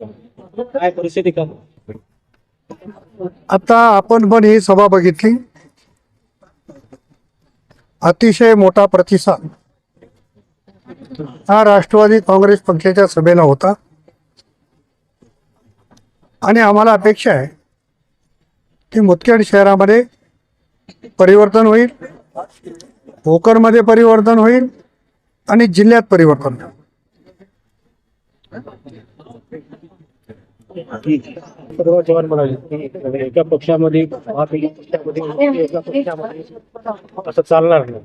काय परिस्थिती का? आता आपण पण ही सभा बघितली. अतिशय मोठा प्रतिसाद. हा राष्ट्रवादी काँग्रेस पक्षाच्या सभेला होता. आणि आम्हाला अपेक्षा आहे की मुदखेड शहरामध्ये परिवर्तन होईल भोकरमध्ये परिवर्तन होईल आणि जिल्ह्यात परिवर्तन होईल. सर्व जवान म्हणाले की एका पक्षामध्ये पक्षामध्ये एका पक्षामध्ये असं चालणार नाही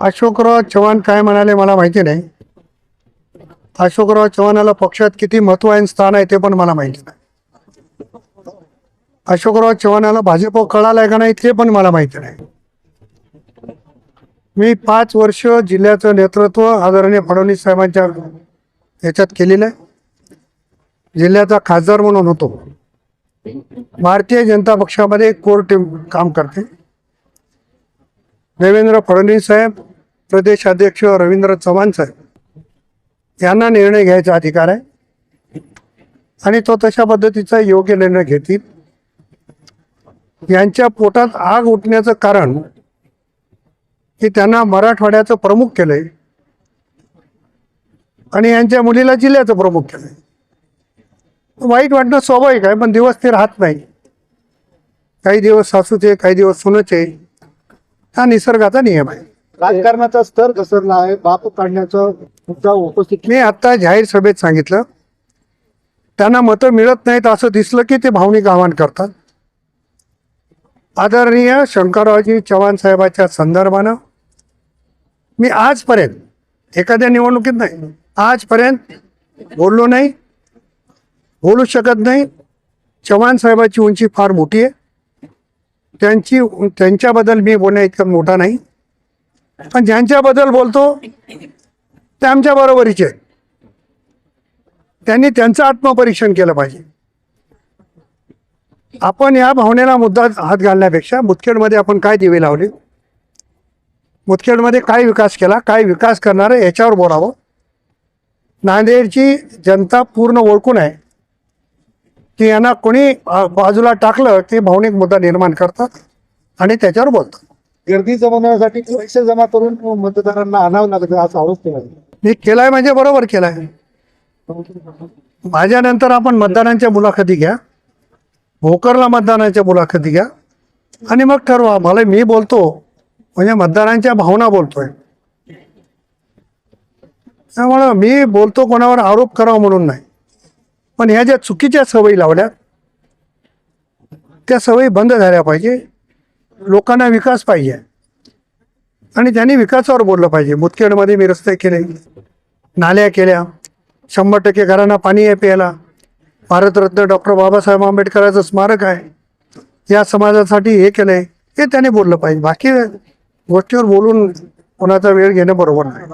अशोकराव चव्हाण काय म्हणाले मला माहिती नाही. अशोकराव चव्हाणाला पक्षात किती महत्त्व आहे स्थान आहे ते पण मला माहिती नाही. अशोकराव चव्हाणाला भाजप कळालाय का नाही ते पण मला माहिती नाही. मी पाच वर्ष जिल्ह्याचं नेतृत्व आदरणीय फडणवीस साहेबांच्या याच्यात केलेलं आहे. जिल्ह्याचा खासदार म्हणून होतो. भारतीय जनता पक्षामध्ये कोर टीम काम करते. देवेंद्र फडणवीस साहेब प्रदेश अध्यक्ष रवींद्र चव्हाण साहेब यांना निर्णय घ्यायचा अधिकार आहे. आणि तो तशा पद्धतीचा योग्य निर्णय घेतील. यांच्या पोटात आग उठण्याचं कारण की त्यांना मराठवाड्याचं प्रमुख केलंय. आणि यांच्या मुलीला जिल्ह्याचं प्रमुख केलंय वाईट वाटणं स्वाभाविक आहे पण दिवस ते राहत नाही. काही दिवस सासूचे काही दिवस सुनचे. हा निसर्गाचा नियम आहे. राजकारणाचा स्तर घसरला आहे? बाप काढण्याचा मुद्दा उपस्थित मी आता जाहीर सभेत सांगितलं. त्यांना मतं मिळत नाहीत असं दिसलं की ते भावनिक आवाहन करतात. आदरणीय शंकररावजी चव्हाण साहेबाच्या संदर्भानं मी आजपर्यंत एखाद्या निवडणुकीत नाही आजपर्यंत बोललो नाही बोलू शकत नाही. चव्हाण साहेबाची उंची फार मोठी आहे. त्यांची त्यांच्याबद्दल मी बोलण्या इतका मोठा नाही. पण ज्यांच्याबद्दल बोलतो ते आमच्या बरोबरीचे आहेत. त्यांनी त्यांचं आत्मपरीक्षण केलं पाहिजे. आपण या भावनेला मुद्दा हात घालण्यापेक्षा मुदखेडमध्ये आपण काय दिवे लावले? मुदखेडमध्ये काय विकास केला? काय विकास करणार? आहे याच्यावर बोलावं. नांदेडची जनता पूर्ण ओळखून आहे. की यांना कोणी बाजूला टाकलं ते भावनिक मुद्दा निर्माण करतात आणि त्याच्यावर बोलतात. गर्दी जमवण्यासाठी पैसे जमा करून मतदारांना आणावं लागतं असा आरोप केला मी केलाय म्हणजे बरोबर केलाय. माझ्यानंतर आपण मतदारांच्या मुलाखती घ्या. भोकरला मतदानाच्या मुलाखती घ्या. आणि मग ठरवा मला मी बोलतो म्हणजे मतदारांच्या भावना बोलतोय. त्यामुळं मी बोलतो कोणावर आरोप करावा म्हणून नाही. पण ह्या ज्या चुकीच्या सवयी लावल्या त्या सवयी बंद झाल्या पाहिजे. लोकांना विकास पाहिजे. आणि त्यांनी विकासावर बोललं पाहिजे. मुदखेडमध्ये मी रस्ते केले नाल्या केल्या शंभर टक्के घरांना पाणी आहे प्यायला. भारतरत्न डॉक्टर बाबासाहेब आंबेडकरांचं स्मारक आहे. या समाजासाठी हे केलं आहे हे त्याने बोललं पाहिजे. बाकी गोष्टीवर बोलून कोणाचा वेळ घेणं बरोबर नाही.